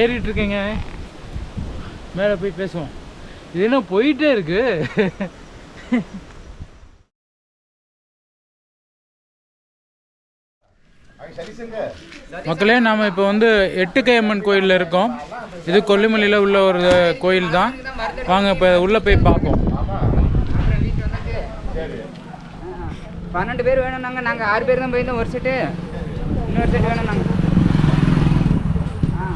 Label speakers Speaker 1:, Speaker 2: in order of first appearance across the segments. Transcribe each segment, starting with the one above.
Speaker 1: ஏறிட்டு இருக்கேங்க மேலே போய் பேசுவோம். இது என்ன போயிட்டே இருக்கு? மக்களே நாம் இப்போ வந்து எட்டுக்கையம்மன் கோயிலில் இருக்கோம். இது கொல்லிமலையில் உள்ள ஒரு கோயில் தான். வாங்க இப்போ உள்ளே போய் பார்ப்போம்.
Speaker 2: பன்னெண்டு பேர் வேணும் நாங்கள் நாங்கள் ஆறு பேர் தான் போயிருந்தோம். ஒரு செட்டு இன்னொரு செட்டு வேணும் நாங்கள் ஆ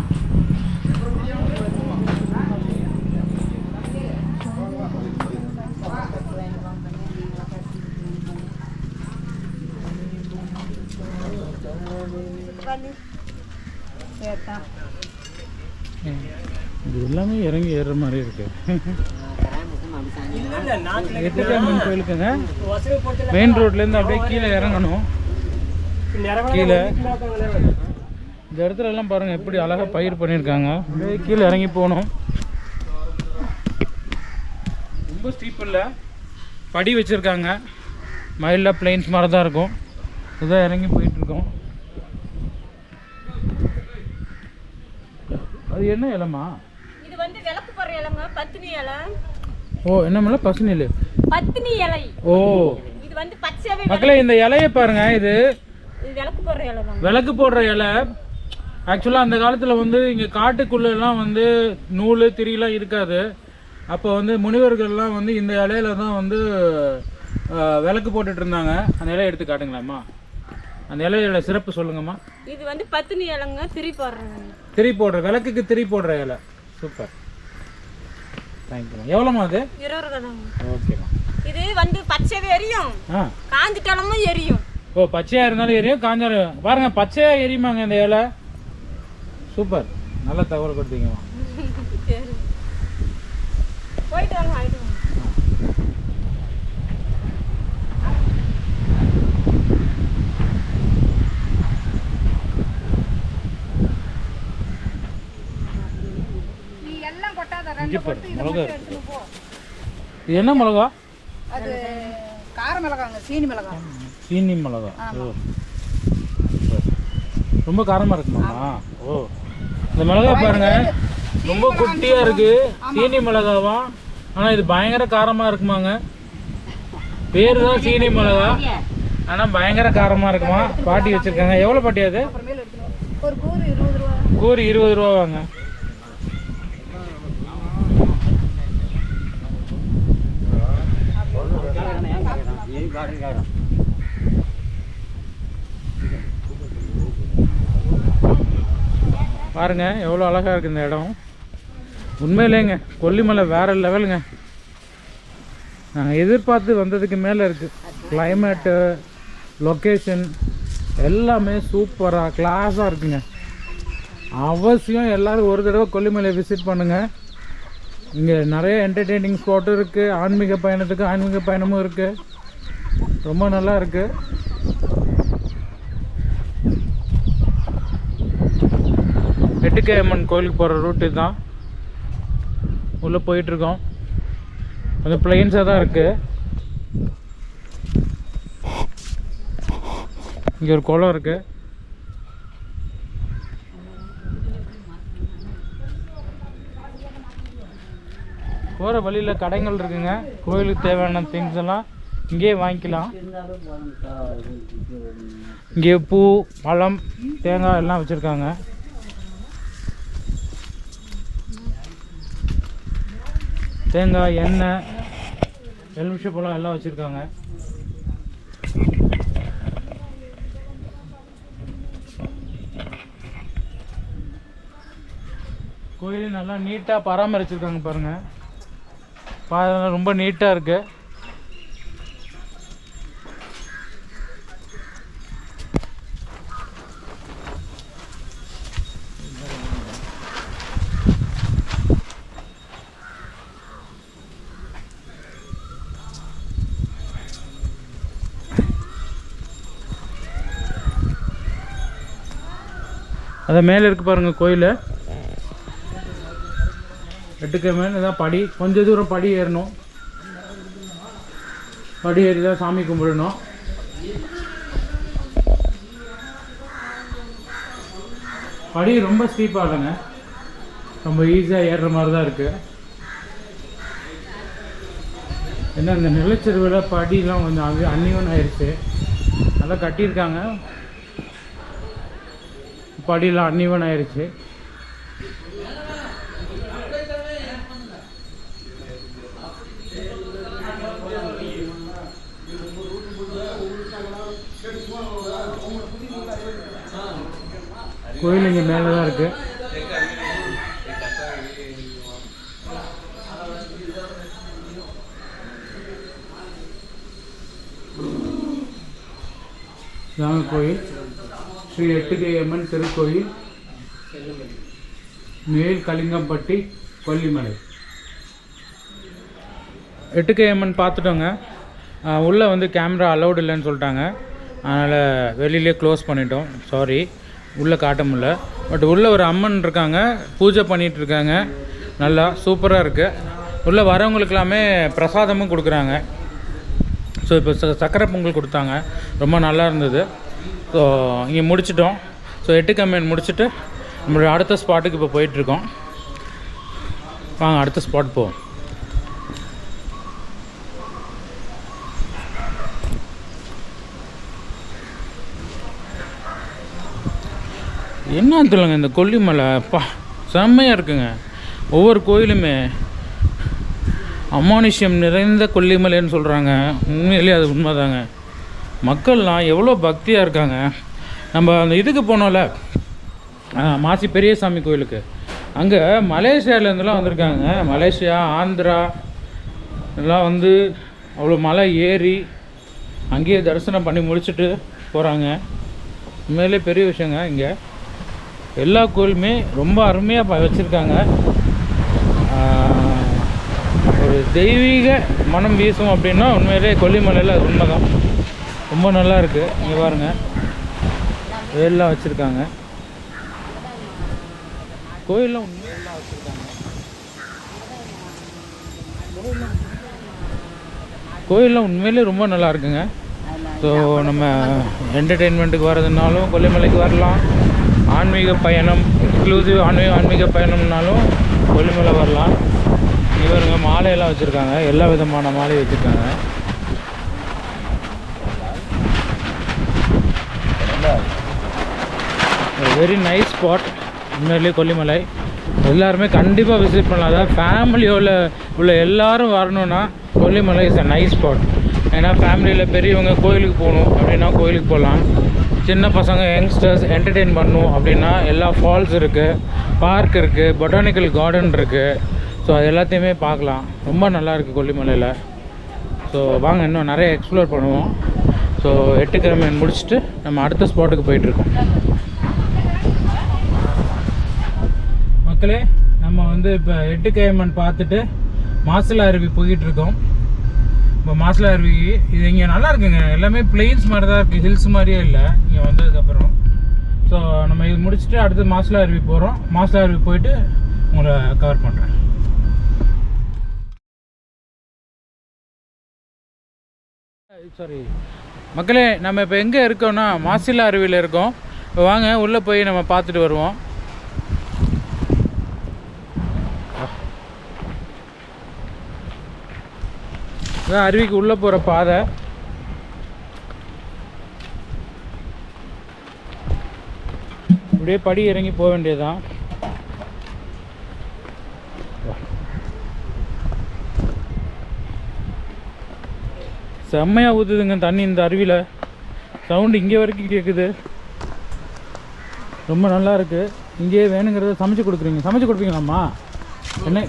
Speaker 2: சேர்த்தான்
Speaker 1: இது எல்லாமே இறங்கி ஏறுற மாதிரி இருக்கு. எட்டுக்கையம்மன் கோயிலுக்குங்க. மெயின் ரோட்லேருந்து அப்படியே கீழே இறங்கணும். கீழே. இந்த இடத்துல எல்லாம் பாருங்க எப்படி அழகா பயிர் பண்ணியிருக்காங்க. அப்படியே கீழே இறங்கி போகணும். ரொம்ப ஸ்டீப் இல்லை. படி வச்சுருக்காங்க. மயிலில் பிளைன்ஸ் மாதிரி தான் இருக்கும். இதான் இறங்கி போயிட்டு இருக்கோம். அது என்ன இலமா
Speaker 3: இது வந்து விளக்கு போடுற இலைங்க பத்தினி இலை.
Speaker 1: ஓ என்ன பசுநில்
Speaker 3: பத்தினி இலை?
Speaker 1: ஓ.
Speaker 3: இது வந்து பச்சையாவே
Speaker 1: மக்களே இந்த இலையை பாருங்க இது
Speaker 3: விளக்கு போடுற இலை தான்
Speaker 1: விளக்கு போடுற இலை. ஆக்சுவலாக அந்த காலத்தில் வந்து இங்கே காட்டுக்குள்ளெல்லாம் வந்து நூல் திரியெலாம் இருக்காது. அப்போ வந்து முனிவர்கள்லாம் வந்து இந்த இலையில தான் வந்து விளக்கு போட்டுட்டு இருந்தாங்க. அந்த இலையை எடுத்து காட்டுங்களேம்மா. அந்த இலையோட சிறப்பு சொல்லுங்கம்மா.
Speaker 3: இது வந்து பத்தினி இலைங்க திரி போடுறாங்க
Speaker 1: திரி போடுற விளக்குக்கு திரி போடுற இலை. சூப்பர். தேங்க்யூம்மா எவ்வளோம்மா அது?
Speaker 3: இருபது ரூபா தாங்க
Speaker 1: ஓகேம்மா
Speaker 3: இது வந்து பச்சையாவே எரியும்.
Speaker 1: ஆ.
Speaker 3: காஞ்சிட்டாலும் எரியும்.
Speaker 1: ஓ பச்சையாக இருந்தாலும் எரியும் காஞ்சாலும் பாருங்க பச்சையாக எரியுமாங்க இந்த இலை. சூப்பர் நல்ல தகவல் கொடுத்தீங்கம்மா.
Speaker 3: போயிட்டு வாங்க
Speaker 2: நீ எல்லாம் இதை
Speaker 1: மிளகா இருக்கு. இது என்ன மிளகா?
Speaker 2: அது கார மிளகாங்க சீனி மிளகா.
Speaker 1: சீனி மிளகா. ஓ. ரொம்ப காரமாக இருக்குமாம்மா ஓ. இந்த மிளகா பாருங்க. ரொம்ப குட்டியாக இருக்கு. சீனி மிளகாவா? ஆனால் இது பயங்கர காரமாக இருக்குமாங்க. பேர் தான் சீனி மிளகா. ஆனால் பயங்கர காரமாக இருக்குமா? பாட்டி வச்சுருக்காங்க. எவ்வளோ பாட்டி அது?
Speaker 2: கூறு இருபது ரூபா.
Speaker 1: பாருங்கள் பாருங்க எவ்வளோ அழகா இருக்கு இந்த இடம். உண்மையிலேங்க கொல்லிமலை வேற லெவலுங்க. நாங்கள் எதிர்பார்த்து வந்ததுக்கு மேலே இருக்கு. கிளைமேட்டு லொக்கேஷன் எல்லாமே சூப்பராக கிளாஸாக இருக்குங்க. அவசியம் எல்லோரும் ஒரு தடவை கொல்லிமலை விசிட் பண்ணுங்கள் இங்கே நிறைய என்டர்டெய்னிங் ஸ்பாட்டும் இருக்குது ஆன்மீக பயணத்துக்கு ஆன்மீக பயணமும் இருக்குது ரொம்ப நல்லா இருக்கு. எட்டுக்கை அம்மன் கோயிலுக்கு போகிற ரூட்டு தான் உள்ளே போயிட்டுருக்கோம் கொஞ்சம் பிளெயின்ஸாக தான் இருக்குது இங்கே ஒரு குளம் இருக்குது போகிற வழியில் கடைகள் இருக்குங்க. கோயிலுக்கு தேவையான திங்ஸ் எல்லாம் இங்கேயே வாங்கிக்கலாம். இங்கே பூ பழம் தேங்காய் எல்லாம் வச்சுருக்காங்க. தேங்காய் எண்ணெய் எலுமிச்சை பழம் எல்லாம் வச்சுருக்காங்க. கோயிலே நல்லா நீட்டாக பராமரிச்சிருக்காங்க பாருங்கள் பாருங்க ரொம்ப நீட்டாக இருக்குது அதை மேலே இருக்கு பாருங்க கோயில். எட்டுக்கு மேலே தான் படி. கொஞ்சம் தூரம் படி ஏறணும். படி ஏறி தான் சாமி கும்பிடணும். படி ரொம்ப ஸ்டீப்பாக இல்லைங்க. ரொம்ப ஈஸியாக ஏறுற மாதிரி தான் இருக்குது ஏன்னா இந்த நிலச்சரிவில் படிலாம் கொஞ்சம் அது அன்னிவன் ஆயிடுச்சு நல்லா கட்டியிருக்காங்க. படியில் அன்னிவன் ஆயிடுச்சு கோயில் இங்கே மேலே தான் இருக்குது இதாங்க கோயில். ஸ்ரீ எட்டுக்கையம்மன் திருக்கோயில் மேல் கலிங்கம்பட்டி கொல்லிமலை. எட்டுக்கையம்மன் பார்த்துட்டோங்க. உள்ளே வந்து கேமரா அலௌடு இல்லைன்னு சொல்லிட்டாங்க. அதனால் வெளியிலே க்ளோஸ் பண்ணிட்டோம். சாரி உள்ளே காட்ட முடியல. பட் உள்ளே ஒரு அம்மன் இருக்காங்க. பூஜை பண்ணிகிட்டு இருக்காங்க. நல்லா சூப்பராக இருக்குது உள்ளே வரவங்களுக்கு எல்லாமே பிரசாதமும் கொடுக்குறாங்க. ஸோ இப்போ ச- சக்கரை பொங்கல் கொடுத்தாங்க. ரொம்ப நல்லா இருந்தது. ஸோ இங்கே முடிச்சிட்டோம். ஸோ எட்டு கம்பெனி முடிச்சுட்டு நம்மளுடைய அடுத்த ஸ்பாட்டுக்கு இப்போ போயிட்டுருக்கோம். வாங்க அடுத்த ஸ்பாட் போவோம். என்ன சொல்லுங்க இந்த கொல்லிமலை அப்பா செம்மையாக இருக்குங்க. ஒவ்வொரு கோயிலுமே அமானுஷ்யம் நிறைந்த கொல்லிமலைன்னு சொல்கிறாங்க உண்மையிலேயே அது உண்மைதாங்க. மக்கள்லாம் எவ்வளோ பக்தியாக இருக்காங்க. நம்ம அந்த இதுக்கு போனோம்ல. மாசி பெரியசாமி கோயிலுக்கு. அங்கே மலேசியாவிலேருந்துலாம் வந்திருக்காங்க. மலேசியா ஆந்திரா எல்லாம் வந்து அவ்வளோ மலை ஏறி அங்கேயே தரிசனம் பண்ணி முடிச்சுட்டு போகிறாங்க உண்மையிலே பெரிய விஷயங்க இங்கே. எல்லா கோயிலுமே ரொம்ப அருமையாக வச்சுருக்காங்க. ஒரு தெய்வீக மனம் வீசும் அப்படின்னா உண்மையிலே கொல்லிமலையில் அது உண்மைதான். ரொம்ப நல்லா இருக்குது இங்கே பாருங்கள் வேலெலாம் வச்சுருக்காங்க. கோயிலில் உண்மையெல்லாம் வச்சுருக்காங்க. கோயிலில் உண்மையிலே ரொம்ப நல்லா இருக்குங்க. ஸோ நம்ம என்டர்டெயின்மெண்ட்டுக்கு வர்றதுனாலும் கொல்லிமலைக்கு வரலாம். ஆன்மீக பயணம் எக்ஸ்க்ளூசிவ் ஆன்மீக ஆன்மீக பயணம்னாலும் கொல்லிமலை வரலாம். இவருங்க மாலையெல்லாம் வச்சுருக்காங்க. எல்லா விதமான மாலையும் வச்சுருக்காங்க. வெரி நைஸ் ஸ்பாட் உண்மையிலே கொல்லிமலை. எல்லாருமே கண்டிப்பாக விசிட் பண்ணலாம். அதாவது ஃபேமிலியோட உள்ள எல்லாரும் வரணும்னா Kollimalai is a nice spot ஏன்னா ஃபேமிலியில் பெரியவங்க கோயிலுக்கு போகணும் அப்படின்னா கோயிலுக்கு போகலாம். சின்ன பசங்க யங்ஸ்டர்ஸ் என்டர்டெயின் பண்ணணும் அப்படின்னா எல்லா ஃபால்ஸ் இருக்குது பார்க் இருக்குது பொட்டானிக்கல் கார்டன் இருக்குது ஸோ அது எல்லாத்தையுமே பார்க்கலாம். ரொம்ப நல்லாயிருக்கு கொல்லிமலையில். ஸோ வாங்க இன்னும் நிறைய எக்ஸ்ப்ளோர் பண்ணுவோம். ஸோ எட்டுக்கிழமை முடிச்சுட்டு நம்ம அடுத்த ஸ்பாட்டுக்கு போயிட்டுருக்கோம் மக்களே நம்ம வந்து இப்போ எட்டு கேஎம்என் பார்த்துட்டு மாசிலா அருவி போய்கிட்டு இருக்கோம் இப்போ மாசிலா அருவி இது இங்கே நல்லா இருக்குங்க. எல்லாமே பிளெயின்ஸ் மாதிரி தான் இருக்குது ஹில்ஸ் மாதிரியே இல்லை. இங்கே வந்ததுக்கப்புறம் ஸோ நம்ம இது முடிச்சுட்டு அடுத்து மாசிலா அருவி போகிறோம் மாசிலா அருவி போயிட்டு உங்களை கவர் பண்ணுறேன் சாரி மக்களே நம்ம இப்போ எங்கே இருக்கோம்னா மாசிலா அருவியில் இருக்கோம். இப்போ வாங்க உள்ளே போய் நம்ம பார்த்துட்டு வருவோம். இதான் அருவிக்கு உள்ளே போகிற பாதை. இப்படியே படி இறங்கி போக வேண்டியதுதான். செம்மையாக ஊற்றுதுங்க தண்ணி இந்த அருவியில். சவுண்டு இங்கே வரைக்கும் கேட்குது ரொம்ப நல்லா இருக்கு. இங்கேயே வேணுங்கிறத சமைச்சு கொடுக்குறீங்க. சமைச்சு கொடுப்பீங்களாம்மா? என்ன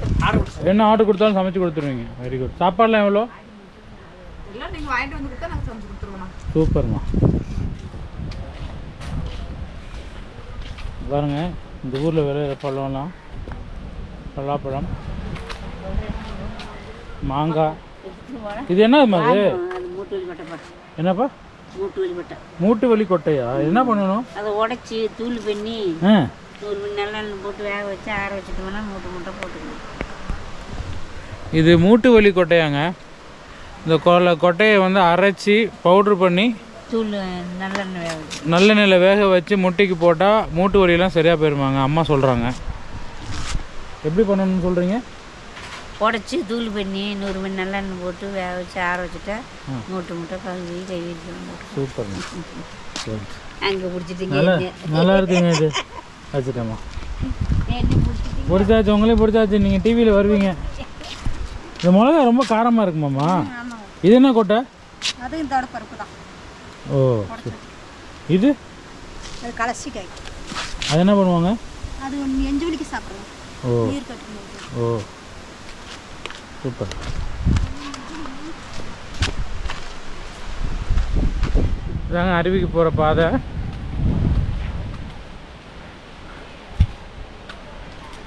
Speaker 1: என்ன ஆர்டர் கொடுத்தாலும் சமைச்சு கொடுத்துருவீங்க. வெரி குட் சாப்பாடுலாம் எவ்வளோ?
Speaker 2: நீங்கள் வாங்கிட்டு வந்து கொடுத்தா நாங்கள் சமைச்சு கொடுத்துருவோம்
Speaker 1: சூப்பர்மா. பாருங்க இந்த ஊரில் விளையிற பழம்லாம் பலாப்பழம் மாங்காய். இது என்னதும்மா அது? என்னப்பா?
Speaker 3: மூட்டு வலி பட்டை
Speaker 1: மூட்டு வலி கொட்டையா? என்ன பண்ணணும்?
Speaker 3: அதை உடச்சி தூள் பண்ணி
Speaker 1: ஆ.
Speaker 3: தூள் பண்ணி நல்லெண்ணெய் போட்டு வேக வச்சு ஆற வச்சுட்டோம்னா மூட்டை மூட்டை போட்டுக்கணும்.
Speaker 1: இது மூட்டு வலி கொட்டையாங்க. இந்த கொலை கொட்டையை வந்து அரைச்சி பவுட்ரு பண்ணி நல்லெண்ணெயில் வேக வச்சு முட்டைக்கு போட்டால் மூட்டு வலியெல்லாம் சரியாக போயிருமாங்க. அம்மா சொல்கிறாங்க எப்படி பண்ணணும்னு சொல்கிறீங்க
Speaker 3: உடச்சி தூள் பண்ணி நூறு மணி நல்லெண்ணெய் போட்டு வேக வச்சு ஆற வச்சுட்டா மூட்டை மூட்டை கழுவி
Speaker 1: சூப்பர்ங்க. சரி
Speaker 3: அங்கே பிடிச்சிட்டீங்க
Speaker 1: நல்லா இருக்குங்க இது. வச்சுட்டேம்மா. பொடிச்சாச்சு உங்களே பொடிச்சாச்சு நீங்கள் டிவியில் வருவீங்க. இந்த மிளகா ரொம்ப காரமாக இருக்குமாம்மா? இது என்ன கொட்டை?
Speaker 4: அதுவும் இந்த பருப்பு தான்.
Speaker 1: ஓ. இது?
Speaker 4: அது கலசிக்காய்
Speaker 1: அது என்ன பண்ணுவாங்க?
Speaker 4: அது எஞ்சு மணிக்கு சாப்பிடுவோம்
Speaker 1: ஓ.
Speaker 4: நீர் கட்டும்போது
Speaker 1: ஓ. சூப்பர். இதாங்க அருவிக்கு போகிற பாதை.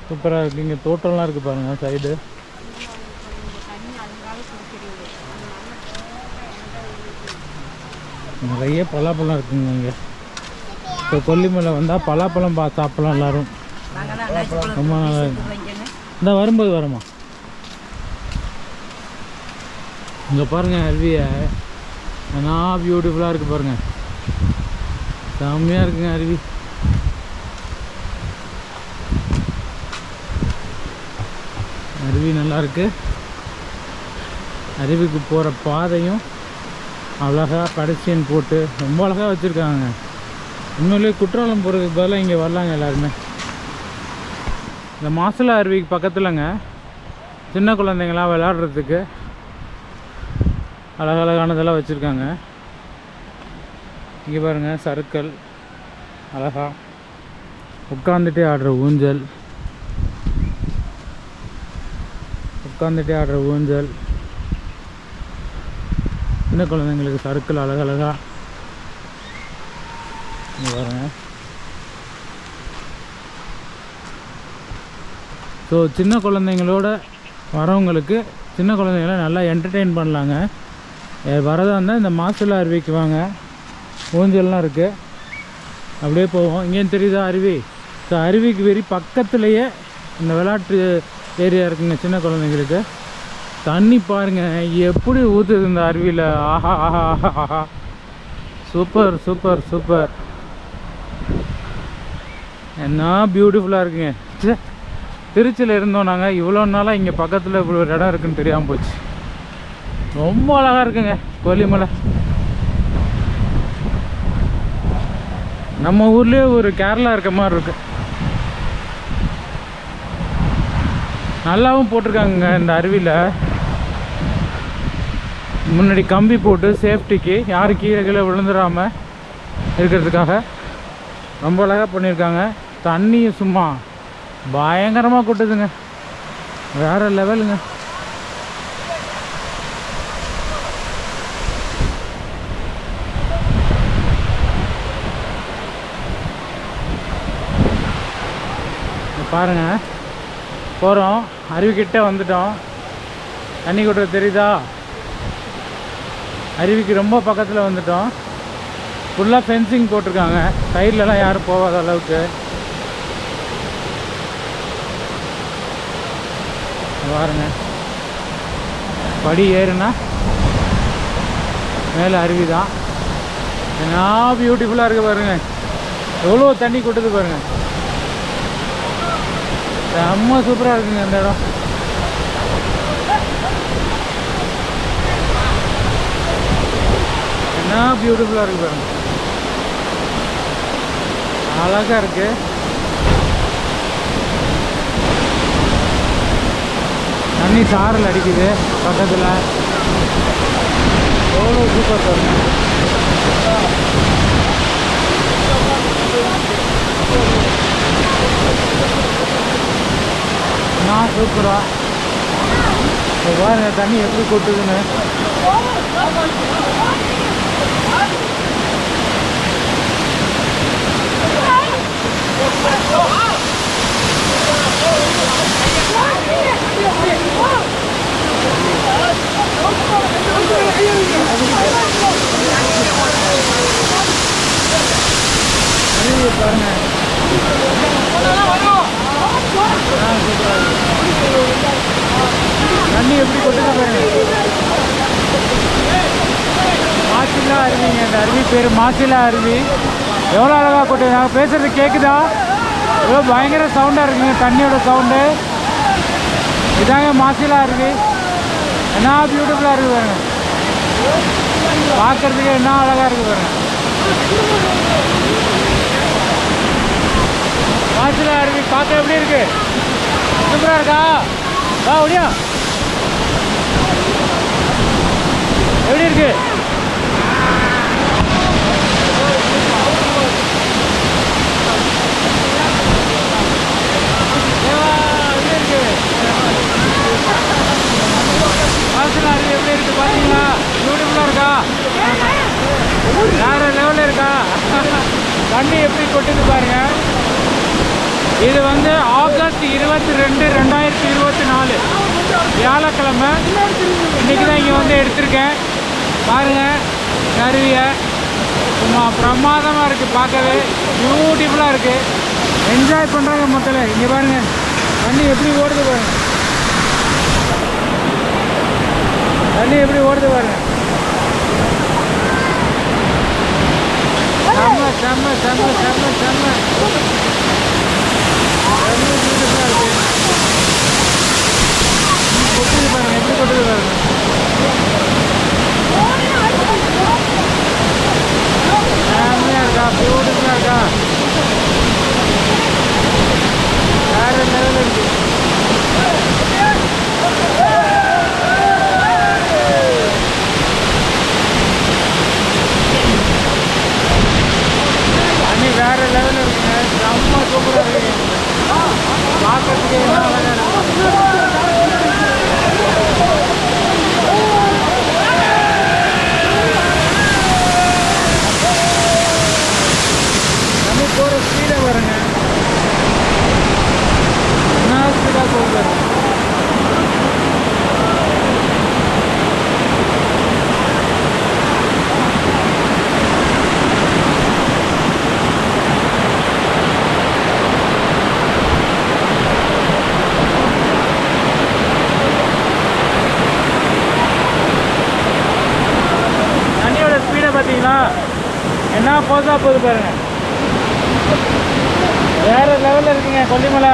Speaker 1: சூப்பராக இருக்குது இங்கே தோட்டம்லாம் இருக்குது பாருங்கள் சைடு நிறைய பலாப்பழம் இருக்குங்க இங்கே இப்போ கொல்லிமலை வந்தால் பலாப்பழம் பா சாப்பிடலாம் எல்லாரும். ரொம்ப நல்லா இருக்கு. இந்த வரும்போது வரமா இங்கே பாருங்க அருவியை. என்ன பியூட்டிஃபுல்லாக இருக்குது பாருங்கள் செம்மையாக இருக்குங்க அருவி. அருவி நல்லா இருக்குது அருவிக்கு போகிற பாதையும் அழகாக கடைசின்னு போட்டு ரொம்ப அழகாக வச்சுருக்காங்க. உண்மையிலேயே குற்றாலம் போகிறதுக்கு பதிலாக இங்கே வரலாங்க எல்லாருமே. இந்த மாசலா அருவிக்கு பக்கத்தில்ங்க சின்ன குழந்தைங்களாம் விளாட்றதுக்கு அழகழகானதெல்லாம் வச்சுருக்காங்க. இங்கே பாருங்கள் சறுக்கல் அழகா. உட்காந்துட்டே ஆடுற ஊஞ்சல். உட்காந்துட்டே ஆடுற ஊஞ்சல். சின்ன குழந்தைங்களுக்கு சறுக்கல் அழகழகா. இங்கே பாருங்க. ஸோ சின்ன குழந்தைங்களோட வரவங்களுக்கு சின்ன குழந்தைங்கள நல்லா என்டர்டெயின் பண்ணலாங்க. வரதாக வரதா இருந்தால் இந்த மாசில் அருவிக்கு வாங்க. ஊஞ்சல்லாம் இருக்குது அப்படியே போவோம். இங்கேயும் தெரியுதா அருவி? ஸோ அருவிக்கு வெறி பக்கத்துலேயே இந்த விளையாட்டு ஏரியா இருக்குங்க சின்ன குழந்தைங்களுக்கு. தண்ணி பாருங்க எப்படி ஊற்றுது இந்த அருவியில்? ஆஹா ஆஹா ஆஹா சூப்பர் சூப்பர் சூப்பர். என்ன பியூட்டிஃபுல்லாக இருக்குங்க. ச்சே திருச்சியில் இருந்தோம் நாங்கள் இவ்வளோ நாளாக இங்கே பக்கத்தில் இவ்வளோ ஒரு இடம் இருக்குன்னு தெரியாமல் போச்சு. ரொம்ப அழகாக இருக்குங்க கொல்லிமலை நம்ம ஊர்லேயே ஒரு கேரளா இருக்க மாதிரி இருக்கு. நல்லாவும் போட்டிருக்காங்க இந்த அருவியில். முன்னாடி கம்பி போட்டு சேஃப்டிக்கு யாரும் கீழே கீழே விழுந்துடாமல் இருக்கிறதுக்காக ரொம்ப அழகாக பண்ணியிருக்காங்க. தண்ணியும் சும்மா பயங்கரமாக கொட்டுதுங்க. வேறு லெவலுங்க. பாருங்க. போகிறோம் அருவிக்கிட்டே வந்துட்டோம். தண்ணி கொட்டுறது தெரியுதா? அருவிக்கு ரொம்ப பக்கத்தில் வந்துட்டோம். ஃபுல்லாக ஃபென்சிங் போட்டிருக்காங்க. சைட்லலாம் யாரும் போகாத அளவுக்கு. பாருங்க. படி ஏறுனா மேலே அருவி தான் என்ன பியூட்டிஃபுல்லாக இருக்குது பாருங்க. எவ்வளோ தண்ணி கொட்டுது பாருங்க. செம்ம சூப்பராக இருக்குங்க இந்த இடம். என்ன பியூட்டிஃபுல்லாக இருக்குது பாருங்க. அழகா இருக்கு. தண்ணி சாரல் அடிக்குது பக்கத்தில். எவ்வளோ சூப்பர் பாருங்க நான் சூப்பரா பாருங்க தண்ணி எப்படி கொட்டுதுன்னு அருவியை பாருங்க ஆ, சூப்பரா இருக்கு. தண்ணி எப்படி கொட்டுது பாருங்க மாசிலா அருவிங்க இந்த அருவி பேர் மாசிலா அருவி. எவ்வளோ அழகாக கொட்டுது நாங்கள் பேசுறது கேட்குதா எவ்வளோ பயங்கர சவுண்டாக இருக்குங்க தண்ணியோட சவுண்டு இதாங்க மாசிலாக இருக்கு. என்ன பியூட்டிஃபுல்லாக இருக்குது பாருங்க. பார்க்குறதுக்கு என்ன அழகாக இருக்குது பாருங்க. மாசிலாக இருக்குது பார்க்க எப்படி இருக்கு? சூப்பராக இருக்கா? வா ஒடியா எப்படி இருக்குது தேவா, எப்படி இருக்கு மாசிலா அருவி எப்படி இருக்கு பார்த்தீங்களா பியூட்டிஃபுல்லாக இருக்கா வேற லெவலில் இருக்கா வண்டி எப்படி கொட்டுது பாருங்க. இது வந்து ஆகஸ்ட் இருபத்தி ரெண்டு ரெண்டாயிரத்தி இருபத்தி நாலு. வியாழக்கிழமை. இன்னைக்கு தான் இங்கே வந்து எடுத்திருக்கேன். பாருங்க கருவியை. சும்மா பிரமாதமாக இருக்குது பார்க்கவே. பியூட்டிஃபுல்லாக இருக்குது என்ஜாய் பண்ணுறாங்க மொத்தல இங்கே பாருங்க தண்ணி எப்படி ஓடுது பாருங்க. தண்ணி எப்படி ஓடுது பாருங்க. செம்ம செம்ம செம்ம செம்ம செம்ம செம்ம beautiful ஆ இருக்கு. கொட்டுது பாருங்க எப்படி கொட்டுது பாருங்க செம்மையா இருக்கா பியூட்டிஃபுல்லாக இருக்கா வேற லெவல் இருக்கு தண்ணி வேற லெவல் இருக்குங்க செம்ம சூப்பராக இருக்கு பார்க்கறதுக்கு என்ன அழகா இருக்கு தண்ணி போகிற ஸ்பீடை வருங்க என்ன ஸ்பீடாக போகுது தண்ணியோட ஸ்பீடை பார்த்தீங்களா என்ன பாருங்க. வேற லெவலில் இருக்குங்க கொல்லிமலை.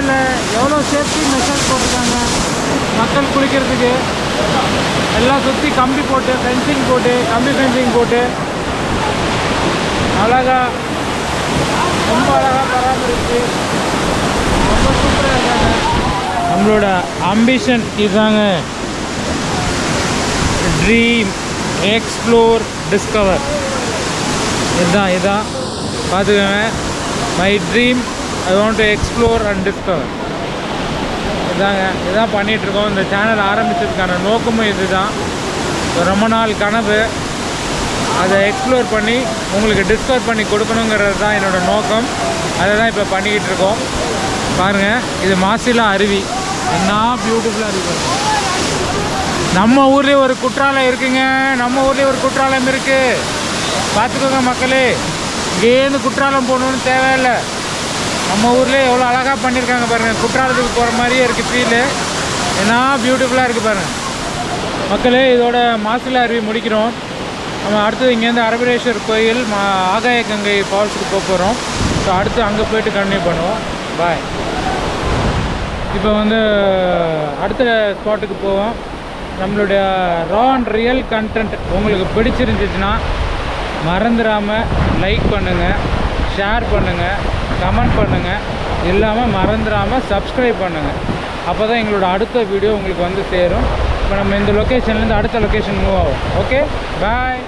Speaker 1: இல்லை எவ்வளோ சேஃப்டி மெஷர்ஸ் போட்டிருக்காங்க? மக்கள் குளிக்கிறதுக்கு எல்லாம் சுற்றி கம்பி போட்டு ஃபென்சிங் போட்டு கம்பி ஃபென்சிங் போட்டு. அழகா ரொம்ப அழகாக பராமரிச்சு ரொம்ப சூப்பராக இருக்காங்க. நம்மளோட அம்பிஷன் இதுதாங்க. ட்ரீம் எக்ஸ்ப்ளோர் டிஸ்கவர் இதுதான் இதுதான் பார்த்துக்கோங்க. My dream I want to explore and discover இதாங்க இதான் பண்ணிகிட்ருக்கோம் இந்த சேனல் ஆரம்பித்ததுக்கான நோக்கமும் இதுதான். ரொம்ப நாள் கனவு. அதை எக்ஸ்ப்ளோர் பண்ணி உங்களுக்கு டிஸ்கவர் பண்ணி கொடுக்கணுங்கிறது தான் என்னோடய நோக்கம். அதை தான் இப்போ பண்ணிக்கிட்டு இருக்கோம் பாருங்கள் இது மாசிலா அருவி. என்ன பியூட்டிஃபுல்லாக இருக்கு நம்ம ஊர்லேயே ஒரு குற்றாலம் இருக்குங்க. நம்ம ஊர்லேயே ஒரு குற்றாலம் இருக்குது பார்த்துக்கோங்க மக்களே இங்கேருந்து குற்றாலம் போகணுன்னு தேவையில்லை? நம்ம ஊர்லேயே எவ்வளோ அழகாக பண்ணியிருக்காங்க பாருங்கள் குற்றாலத்துக்கு போகிற மாதிரியே இருக்குது ஃபீலு ஏன்னா பியூட்டிஃபுல்லாக இருக்குது பாருங்கள் மக்களே இதோட மாசில் அருவி முடிக்கிறோம். நம்ம அடுத்தது இங்கேருந்து அரபரேஸ்வர் கோயில் மா ஆகாய கங்கை ஃபால்ஸுக்கு போக போகிறோம் ஸோ அடுத்து அங்கே போயிட்டு கண்டினியூ பண்ணுவோம். பாய் இப்போ வந்து அடுத்த ஸ்பாட்டுக்கு போவோம். நம்மளுடைய ரா அண்ட் ரியல் கண்டென்ட் உங்களுக்கு பிடிச்சிருந்துச்சுன்னா மறந்துடாமல் லைக் பண்ணுங்கள் ஷேர் பண்ணுங்கள் கமெண்ட் பண்ணுங்கள் இல்லாமல் மறந்துடாமல் சப்ஸ்கிரைப் பண்ணுங்கள் அப்போ தான் எங்களோட அடுத்த வீடியோ உங்களுக்கு வந்து சேரும். இப்போ நம்ம இந்த லொக்கேஷன்லேருந்து அடுத்த லொக்கேஷன் மூவ் ஆகும். Okay bye